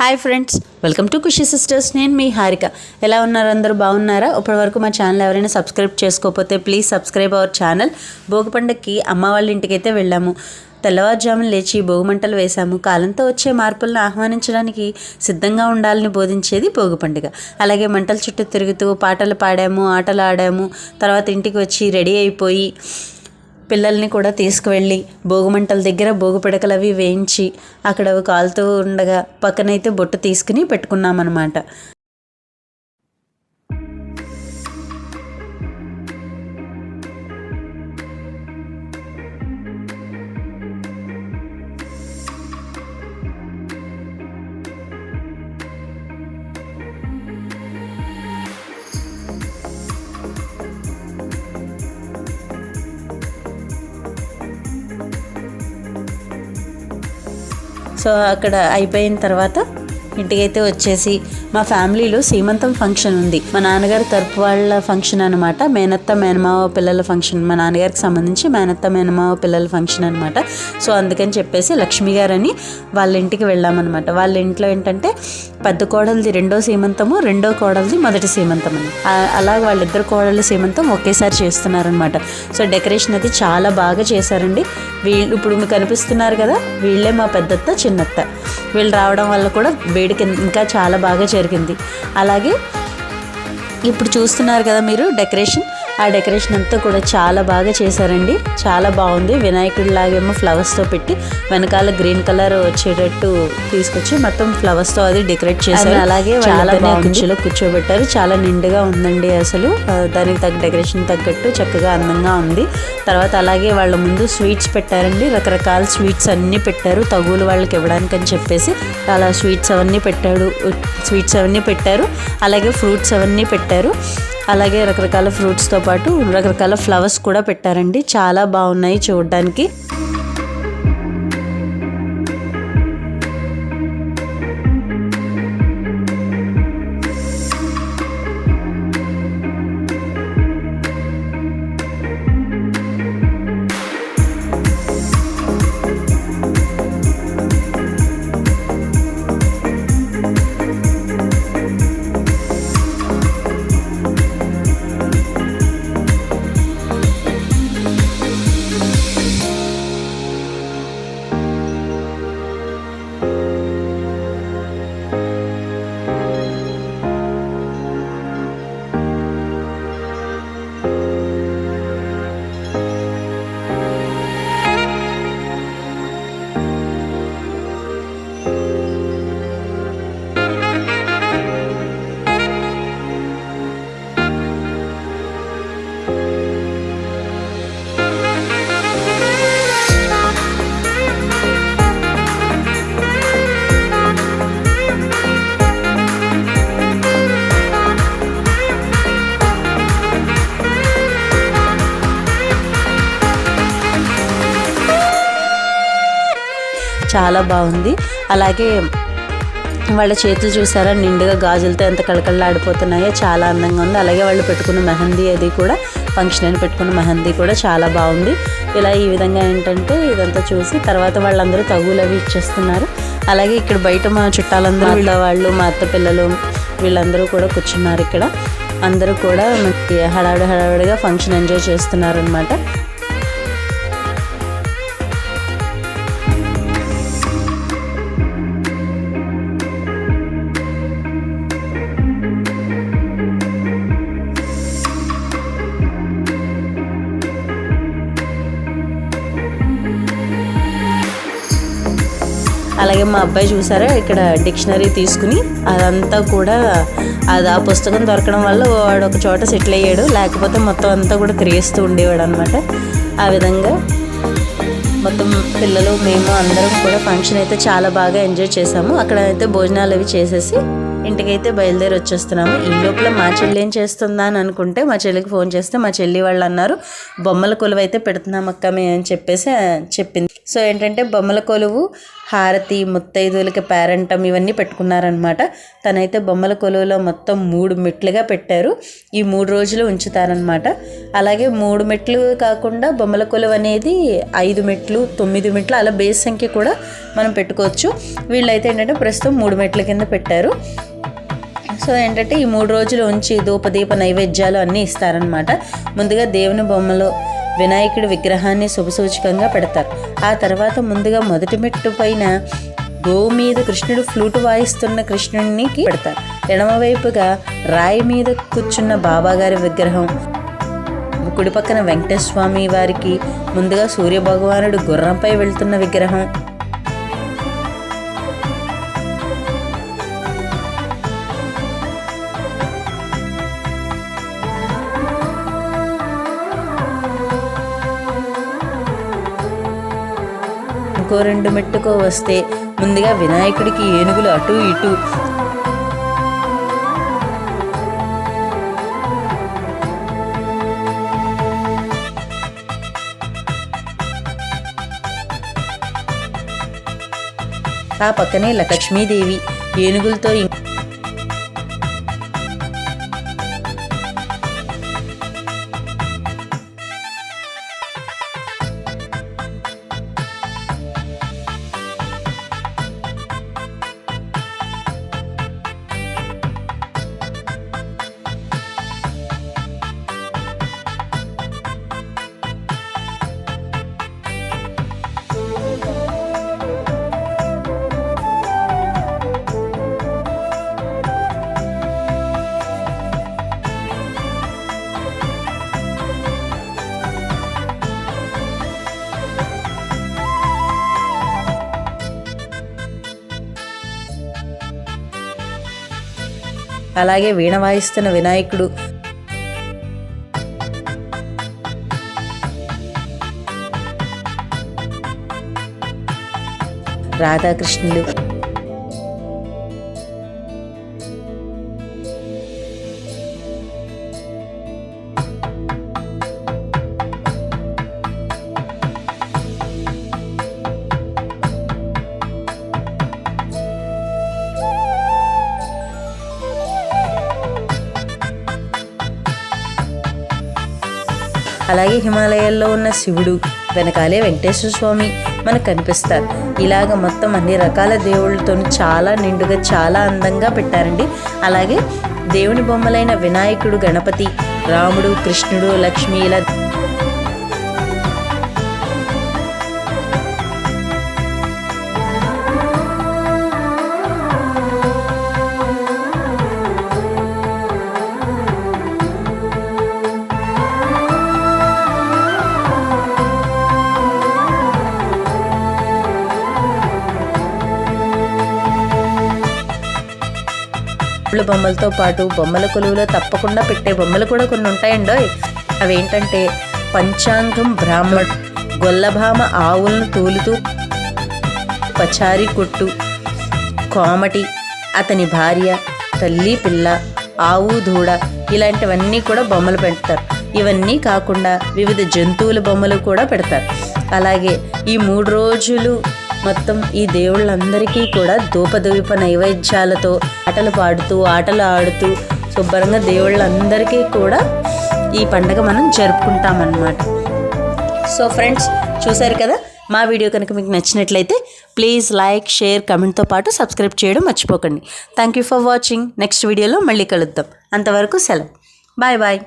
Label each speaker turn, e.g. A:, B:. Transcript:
A: Hi friends welcome to Khushi sisters నేను మీ హారిక. ఎలా ఉన్నారు అందరూ? బాగున్నారా? ఇప్పటి వరకు మా ఛానల్ ఎవరైనా సబ్స్క్రైబ్ చేసుకోకపోతే please subscribe our channel Bhogi పండగకి అమ్మ వాళ్ళ ఇంటికి అయితే వెళ్ళాము. తెల్లవారుజామున లేచి భోగిమంటలు వేశాము. కాలంతో వచ్చే మార్పులను ఆహ్వానించడానికి సిద్ధంగా ఉండాలని బోధించేది భోగి పండుగ అలాగే మంటల చుట్టూ తిరుగుతూ పాటలు పాడాము ఆటలు ఆడాము. తర్వాత ఇంటికి వచ్చి రెడీ అయిపోయి పిల్లల్ని కూడా తీసుకువెళ్ళి భోగిమంటల దగ్గర భోగి పిడకలు అవి వేయించి అక్కడ కాలుతూ ఉండగా పక్కనైతే బొట్టు తీసుకుని పెట్టుకున్నామన్నమాట. సో అక్కడ అయిపోయిన తర్వాత ఇంటికైతే వచ్చేసి మా ఫ్యామిలీలో సీమంతం ఫంక్షన్ ఉంది. మా నాన్నగారి తరపు వాళ్ళ ఫంక్షన్ అనమాట మేనత్త మేనమావ పిల్లల ఫంక్షన్. మా నాన్నగారికి సంబంధించి మేనత్త మేనమావ పిల్లల ఫంక్షన్ అనమాట సో అందుకని చెప్పేసి లక్ష్మి గారని వాళ్ళ ఇంటికి వెళ్ళామన్నమాట. వాళ్ళ ఇంట్లో ఏంటంటే పెద్ద కోడలిది రెండో సీమంతము రెండో కోడలిది మొదటి సీమంతం అని అలా వాళ్ళిద్దరు కోడళ్ళ సీమంతం ఒకేసారి చేస్తున్నారనమాట సో డెకరేషన్ అది చాలా బాగా చేశారండి. వీళ్ళు ఇప్పుడు మీకు కనిపిస్తున్నారు కదా వీళ్ళే మా పెద్దత్త చిన్నత్త. వీళ్ళు రావడం వల్ల కూడా వేడికి ఇంకా చాలా బాగా చేస్తారు జరిగింది. అలాగే ఇప్పుడు చూస్తున్నారు కదా మీరు డెకరేషన్. ఆ డెకరేషన్ అంతా కూడా చాలా బాగా చేశారండి. చాలా బాగుంది. వినాయకుడి లాగేమో ఫ్లవర్స్తో పెట్టి వెనకాల గ్రీన్ కలర్ వచ్చేటట్టు తీసుకొచ్చి మొత్తం ఫ్లవర్స్తో అది డెకరేట్ చేశారు. అలాగే చాలా కుర్చీలో కూర్చోబెట్టారు. చాలా నిండుగా ఉందండి అసలు. దానికి తగ్గ డెకరేషన్ తగ్గట్టు చక్కగా అందంగా ఉంది. తర్వాత అలాగే వాళ్ళ ముందు స్వీట్స్ పెట్టారండి. రకరకాల స్వీట్స్ అన్నీ పెట్టారు. తగులు వాళ్ళకి ఇవ్వడానికి అని చెప్పేసి అలా స్వీట్స్ అవన్నీ పెట్టాడు. స్వీట్స్ అవన్నీ పెట్టారు. అలాగే ఫ్రూట్స్ అవన్నీ పెట్టారు. అలాగే రకరకాల ఫ్రూట్స్తో పాటు రకరకాల ఫ్లవర్స్ కూడా పెట్టారండి. చాలా బాగున్నాయి చూడడానికి. చాలా బాగుంది. అలాగే వాళ్ళ చేతులు చూసారా నిండుగా గాజులతో ఎంత కళకళలాడిపోతున్నాయో చాలా అందంగా ఉంది. అలాగే వాళ్ళు పెట్టుకున్న మెహందీ అది కూడా ఫంక్షన్ అని పెట్టుకున్న మెహందీ కూడా చాలా బాగుంది. ఇలా ఈ విధంగా ఏంటంటే ఇదంతా చూసి తర్వాత వాళ్ళందరూ తగులు అవి ఇచ్చేస్తున్నారు. అలాగే ఇక్కడ బయట మా చుట్టాలందరూ వీళ్ళ వాళ్ళు మా అత్త పిల్లలు వీళ్ళందరూ కూడా కూర్చున్నారు ఇక్కడ. అందరూ కూడా మనకి హడావిడి హడావిడిగా ఫంక్షన్ ఎంజాయ్ చేస్తున్నారు అలాగే మా అబ్బాయి చూసారా ఇక్కడ డిక్షనరీ తీసుకుని అదంతా కూడా అది ఆ పుస్తకం దొరకడం వల్ల వాడు ఒక చోట సెటిల్ అయ్యాడు. లేకపోతే మొత్తం అంతా కూడా తిరిగేస్తూ ఉండేవాడు అనమాట ఆ విధంగా మొత్తం పిల్లలు మేము అందరం కూడా ఫంక్షన్ అయితే చాలా బాగా ఎంజాయ్ చేసాము. అక్కడ అయితే భోజనాలు అవి చేసేసి ఇంటికైతే బయలుదేరి వచ్చేస్తున్నాము. ఈ లోపల మా చెల్లి ఏం చేస్తుందా అని అనుకుంటే మా చెల్లికి ఫోన్ చేస్తే మా చెల్లి వాళ్ళు అన్నారు బొమ్మల కొలువు అయితే పెడుతున్నాం అక్క మేము అని చెప్పేసి చెప్పింది. సో ఏంటంటే బొమ్మల కొలువు హారతి ముత్తైదువులకి పేరంటం ఇవన్నీ పెట్టుకున్నారనమాట. తనైతే బొమ్మల కొలువులో మొత్తం మూడు మెట్లుగా పెట్టారు. ఈ మూడు రోజులు ఉంచుతారనమాట. అలాగే మూడు మెట్లు కాకుండా బొమ్మల కొలువు అనేది ఐదు మెట్లు తొమ్మిది మెట్లు అలా బేస్ సంఖ్య కూడా మనం పెట్టుకోవచ్చు. వీళ్ళైతే ఏంటంటే ప్రస్తుతం మూడు మెట్ల కింద పెట్టారు. సో ఏంటంటే ఈ మూడు రోజులు ఉంచి ధూపదీప నైవేద్యాలు అన్నీ ఇస్తారనమాట ముందుగా దేవుని బొమ్మలో వినాయకుడి విగ్రహాన్ని శుభసూచకంగా పెడతారు. ఆ తర్వాత ముందుగా మొదటి మెట్టు పైన గోవు మీద కృష్ణుడు ఫ్లూట్ వాయిస్తున్న కృష్ణుడికి పెడతారు. ఎడమవైపుగా రాయి మీద కూర్చున్న బాబాగారి విగ్రహం కుడి పక్కన వెంకటేశ్వర స్వామి వారికి ముందుగా సూర్య భగవానుడు గుర్రంపై వెళ్తున్న విగ్రహం ఇంకో రెండు మెట్టుకో వస్తే ముందుగా వినాయకుడికి ఏనుగులు అటు ఇటు. ఆ పక్కనే లక్ష్మీదేవి ఏనుగులతో అలాగే వీణ వాయిస్తున్న వినాయకుడు. రాధాకృష్ణులు. అలాగే హిమాలయాల్లో ఉన్న శివుడు వెనకాలే వెంకటేశ్వర స్వామి మనకు కనిపిస్తారు. ఇలాగ మొత్తం అన్ని రకాల దేవుళ్ళతో చాలా నిండుగా చాలా అందంగా పెట్టారండి. అలాగే దేవుని బొమ్మలైన వినాయకుడు గణపతి రాముడు కృష్ణుడు లక్ష్మి ఇలా దేవుళ్ళ బొమ్మలతో పాటు బొమ్మల కొలువులో తప్పకుండా పెట్టే బొమ్మలు కూడా కొన్ని ఉంటాయండోయ్. అవేంటంటే పంచాంగం బ్రాహ్మణ్ గొల్లభామ ఆవులను తూలుతూ పచారి కొట్టు కోమటి అతని భార్య తల్లి పిల్ల ఆవు దూడ ఇలాంటివన్నీ కూడా బొమ్మలు పెడతారు. ఇవన్నీ కాకుండా వివిధ జంతువుల బొమ్మలు కూడా పెడతారు. అలాగే ఈ మూడు రోజులు మొత్తం ఈ దేవుళ్ళందరికీ కూడా ధూపదీప నైవేద్యాలతో ఆటలు పాడుతూ ఆటలు ఆడుతూ శుభ్రంగా దేవుళ్ళందరికీ కూడా ఈ పండగ మనం జరుపుకుంటామన్నమాట. సో ఫ్రెండ్స్ చూశారు కదా? మా వీడియో కనుక మీకు నచ్చినట్లయితే ప్లీజ్ లైక్ షేర్ కమెంట్తో పాటు సబ్స్క్రైబ్ చేయడం మర్చిపోకండి. Thank you for watching next వీడియోలో మళ్ళీ కలుద్దాం. అంతవరకు సెలవు. Bye bye